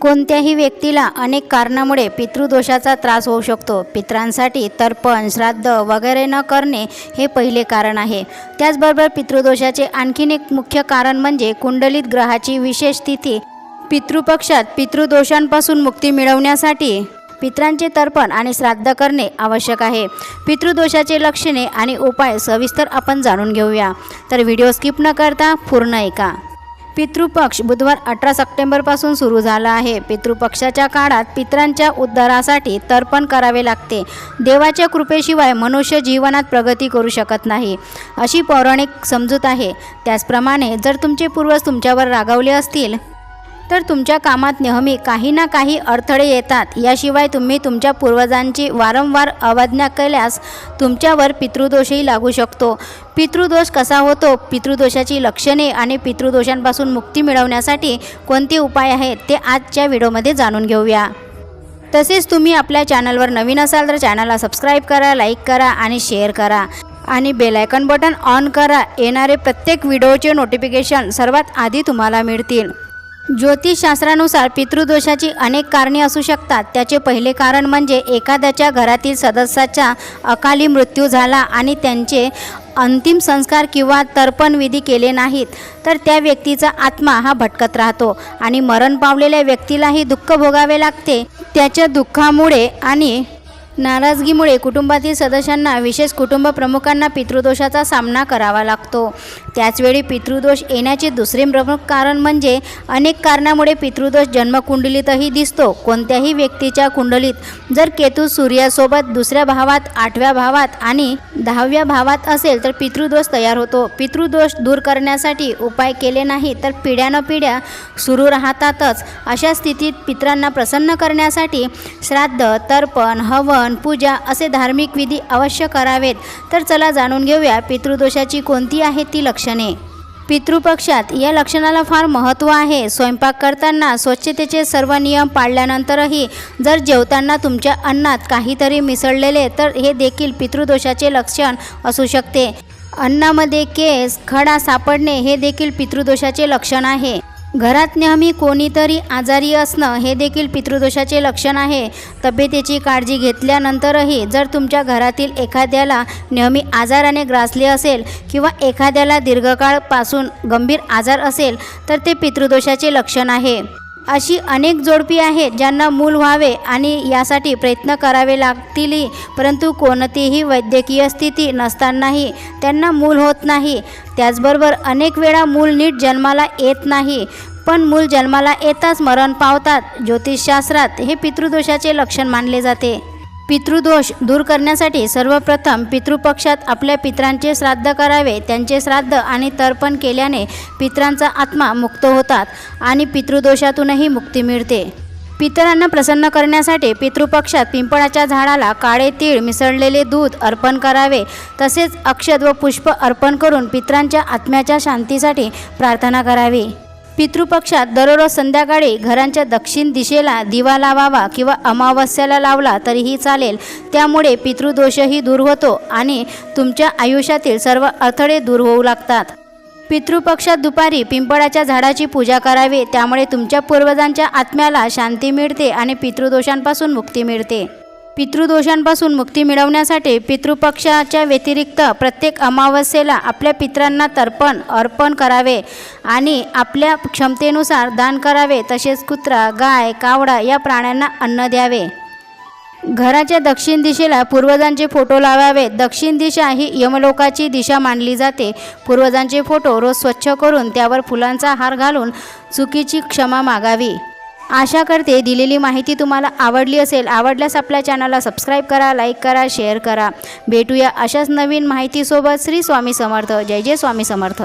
कोणत्याही व्यक्तीला अनेक कारणामुळे पितृदोषाचा त्रास होऊ शकतो. पितरांसाठी तर्पण श्राद्ध वगैरे न करणे हे पहिले कारण आहे. त्याचबरोबर पितृदोषाचे आणखीन एक मुख्य कारण म्हणजे कुंडलीत ग्रहाची विशेष स्थिती पितृपक्षात पितृदोषांपासून मुक्ती मिळवण्यासाठी पितरांचे तर्पण आणि श्राद्ध करणे आवश्यक आहे. पितृदोषाचे लक्षणे आणि उपाय सविस्तर आपण जाणून घेऊया. तर व्हिडिओ स्किप न करता पूर्ण ऐका. पितृपक्ष बुधवार अठरा सप्टेंबरपासून सुरू झाला आहे. पितृपक्षाच्या काळात पितरांच्या उद्धारासाठी तर्पण करावे लागते. देवाच्या कृपेशिवाय मनुष्य जीवनात प्रगती करू शकत नाही. अशी पौराणिक समजूत आहे. त्याचप्रमाणे जर तुमचे पूर्वज तुमच्यावर रागावले असतील तर तुमच्या कामात नेहमी काही ना काही अडथळे येतात. याशिवाय तुम्ही तुमच्या पूर्वजांची वारंवार अवज्ञा केल्यास तुमच्यावर पितृदोषही लागू शकतो. पितृदोष कसा होतो? पितृदोषाची लक्षणे आणि पितृदोषांपासून मुक्ती मिळवण्यासाठी कोणते उपाय आहेत ते आजच्या व्हिडिओमध्ये जाणून घेऊया. तसेच तुम्ही आपल्या चॅनलवर नवीन असाल तर चॅनलला सबस्क्राईब करा लाईक करा आणि शेअर करा. आणि बेलायकन बटन ऑन करा. येणारे प्रत्येक व्हिडिओचे नोटिफिकेशन सर्वात आधी तुम्हाला मिळतील. ज्योतिषशास्त्रानुसार पितृदोषाची अनेक कारणे असू शकतात. त्याचे पहिले कारण म्हणजे एखाद्याच्या घरातील सदस्याचा अकाली मृत्यू झाला आणि त्यांचे अंतिम संस्कार किंवा तर्पणविधी केले नाहीत तर त्या व्यक्तीचा आत्मा हा भटकत राहतो आणि मरण पावलेल्या व्यक्तीलाही दुःख भोगावे लागते. त्याच्या दुःखामुळे आणि नाराजगीमुळे कुटुंबातील सदस्यांना विशेष कुटुंब प्रमुखांना पितृदोषाचा सामना करावा लागतो. त्याचवेळी पितृदोष येण्याचे दुसरे प्रमुख कारण म्हणजे अनेक कारणामुळे पितृदोष जन्मकुंडलीतही दिसतो. कोणत्याही व्यक्तीच्या कुंडलीत जर केतू सूर्यासोबत दुसऱ्या भावात आठव्या भावात आणि दहाव्या भावात असेल तर पितृदोष तयार होतो. पितृदोष दूर करण्यासाठी उपाय केले नाही तर पिढ्यानपिढ्या सुरू राहतातच. अशा स्थितीत पितरांना प्रसन्न करण्यासाठी श्राद्ध तर्पण हवन पूजा असे धार्मिक विधी अवश्य करावेत. तर चला जाणून घेऊया पितृदोषाची कोणती आहेत ती लक्षणे. पितृपक्षात या लक्षणाला फार महत्त्व आहे. स्वयंपाक करताना स्वच्छतेचे सर्व नियम पाळल्यानंतरही जर जेवताना तुमच्या अन्नात काहीतरी मिसळलेले तर हे देखील पितृदोषाचे लक्षण असू शकते. अन्नामध्ये केस खडा सापडणे हे देखील पितृदोषाचे लक्षण आहे. घरात नेहमी कोणीतरी आजारी असणं हे देखील पितृदोषाचे लक्षण आहे. तब्येतीची काळजी घेतल्यानंतरही जर तुमच्या घरातील एखाद्याला नेहमी आजाराने ग्रासले असेल किंवा एखाद्याला दीर्घकाळपासून गंभीर आजार असेल तर ते पितृदोषाचे लक्षण आहे. अशी अनेक जोडपी आहेत ज्यांना मूल व्हावे आणि यासाठी प्रयत्न करावे लागतीलही. परंतु कोणतीही वैद्यकीय स्थिती नसतानाही त्यांना मूल होत नाही. त्याचबरोबर अनेक वेळा मूल नीट जन्माला येत नाही. पण मूल जन्माला येताच मरण पावतात. ज्योतिषशास्त्रात हे पितृदोषाचे लक्षण मानले जाते. पितृदोष दूर करण्यासाठी सर्वप्रथम पितृपक्षात आपल्या पित्रांचे श्राद्ध करावे त्यांचे श्राद्ध आणि तर्पण केल्याने पित्रांचा आत्मा मुक्त होतात आणि पितृदोषातूनही मुक्ती मिळते. पितरांना प्रसन्न करण्यासाठी पितृपक्षात पिंपळाच्या झाडाला काळे तीळ मिसळलेले दूध अर्पण करावे. तसेच अक्षत व पुष्प अर्पण करून पित्रांच्या आत्म्याच्या शांतीसाठी प्रार्थना करावी. पितृपक्षात दररोज संध्याकाळी घरांच्या दक्षिण दिशेला दिवा लावावा किंवा अमावस्याला लावला तरीही चालेल. त्यामुळे पितृदोषही दूर होतो आणि तुमच्या आयुष्यातील सर्व अडथळे दूर होऊ लागतात. पितृपक्षात दुपारी पिंपळाच्या झाडाची पूजा करावी त्यामुळे तुमच्या पूर्वजांच्या आत्म्याला शांती मिळते आणि पितृदोषांपासून मुक्ती मिळते. पितृदोषांपासून मुक्ती मिळवण्यासाठी पितृपक्षाच्या व्यतिरिक्त प्रत्येक अमावस्येला आपल्या पित्रांना तर्पण अर्पण करावे आणि आपल्या क्षमतेनुसार दान करावे तसेच कुत्रा गाय कावडा या प्राण्यांना अन्न द्यावे. घराच्या दक्षिण दिशेला पूर्वजांचे फोटो लावावे. दक्षिण दिशा ही यमलोकाची दिशा मानली जाते. पूर्वजांचे फोटो रोज स्वच्छ करून त्यावर फुलांचा हार घालून चुकीची क्षमा मागावी. आशा करते दिलेली माहिती तुम्हाला आवडली असेल आवडल्यास आपल्या चॅनलला सबस्क्राईब करा लाईक करा शेअर करा. भेटूया अशाच नवीन माहितीसोबत श्री स्वामी समर्थ. जय जय स्वामी समर्थ.